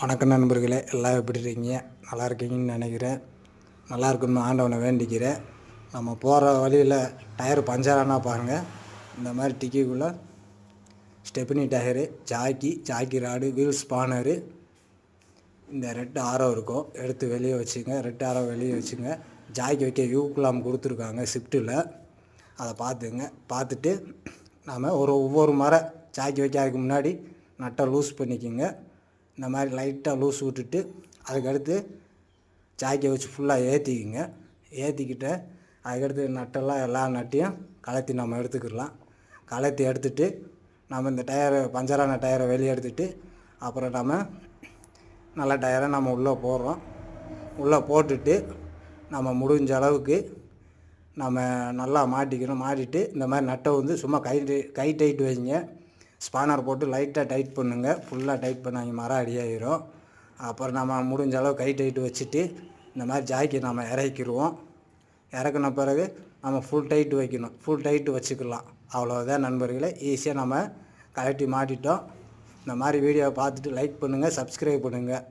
வணக்கம் நண்பர்களே எல்லாம் எப்படி இருக்கீங்க? நல்லா இருக்கீங்கன்னு நினைக்கிறேன். நல்லா இருக்குன்னு ஆண்டவனை வேண்டிக்கிறேன். நம்ம போகிற வழியில் டயர் பஞ்சரானா பாருங்கள் இந்த மாதிரி டிக்கிக்குள்ளே stepney tyre jack jack rod wheel spanner. இந்த ரெட் ஆரோ இருக்கும். எடுத்து வெளியே வச்சுங்க. ரெட் ஆரோ வெளியே வச்சுங்க. ஜாக்கி வைக்க யூக்லாம் கொடுத்துருக்காங்க ஷிஃப்ட்டில் அதை பார்த்துங்க. பார்த்துட்டு நாம் ஒரு ஒவ்வொரு மரம் ஜாக்கி வைக்கிறதுக்கு முன்னாடி நட்டை லூஸ் பண்ணிக்கோங்க. இந்த மாதிரி லைட்டாக லூஸ் விட்டுட்டு அதுக்கடுத்து சாய்க்க வச்சு ஃபுல்லாக ஏற்றிக்கிங்க ஏற்றிக்கிட்டு அதுக்கடுத்து நட்டெல்லாம் எல்லா நட்டையும் கலத்தி நம்ம எடுத்துக்கிடலாம். கலத்தி எடுத்துட்டு நம்ம இந்த டயரை பஞ்சரான டயரை வெளியே எடுத்துட்டு அப்புறம் நம்ம நல்ல டயரை நம்ம உள்ளே போடுறோம். உள்ளே போட்டுட்டு நம்ம முடிஞ்ச அளவுக்கு நம்ம நல்லா மாட்டிக்கணும். மாட்டிட்டு இந்த மாதிரி நட்டை வந்து சும்மா கை டை- கை டைட் வைங்க. ஸ்பானர் போட்டு லைட்டாக டைட் பண்ணுங்கள் ஃபுல்லாக டைட் பண்ணாங்க மரம் அடியாயிரும் அப்புறம் நம்ம முடிஞ்ச அளவு கை டைட்டு வச்சுட்டு இந்த மாதிரி ஜாக்கி நம்ம இறக்கிடுவோம் இறக்குன பிறகு நம்ம ஃபுல் டைட்டு வைக்கணும். ஃபுல் டைட்டு வச்சுக்கலாம். அவ்வளோதான் நண்பர்களே. ஈஸியாக நம்ம கழட்டி மாட்டிட்டோம். இந்த மாதிரி வீடியோவை பார்த்துட்டு லைக் பண்ணுங்கள் சப்ஸ்கிரைப் பண்ணுங்கள்